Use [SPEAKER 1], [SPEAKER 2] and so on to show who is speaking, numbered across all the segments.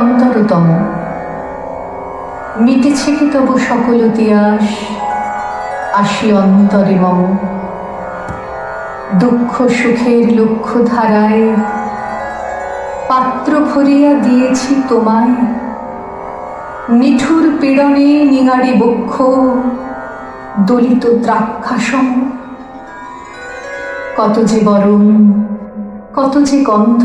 [SPEAKER 1] অন্তরতম। মিটেছে কি তবু সকল তিয়াস আসি অন্তরে মম। দুঃখ সুখের লক্ষ্য ধারায় পাত্র ভরিয়া দিয়েছি তোমায়। নিঠুর পীড়নে নিঙাড়ি বক্ষ, দলিত দ্রাক্ষাসম। কত যে বরণ, কত যে গন্ধ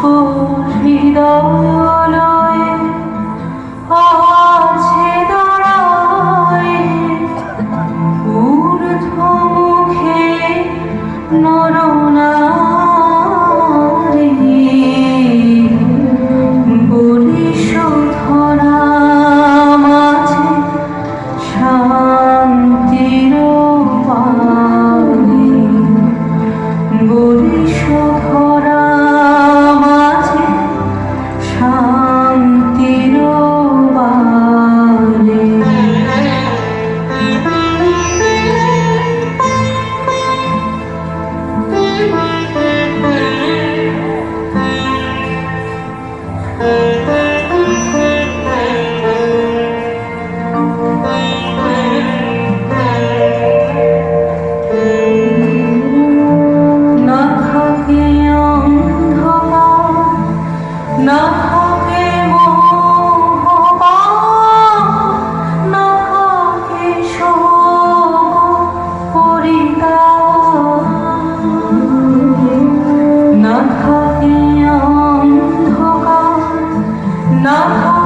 [SPEAKER 2] শুষ্ক Thank you. 아.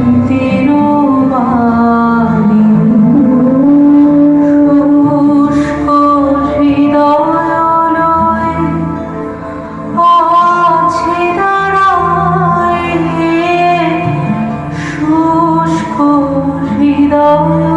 [SPEAKER 2] Oh.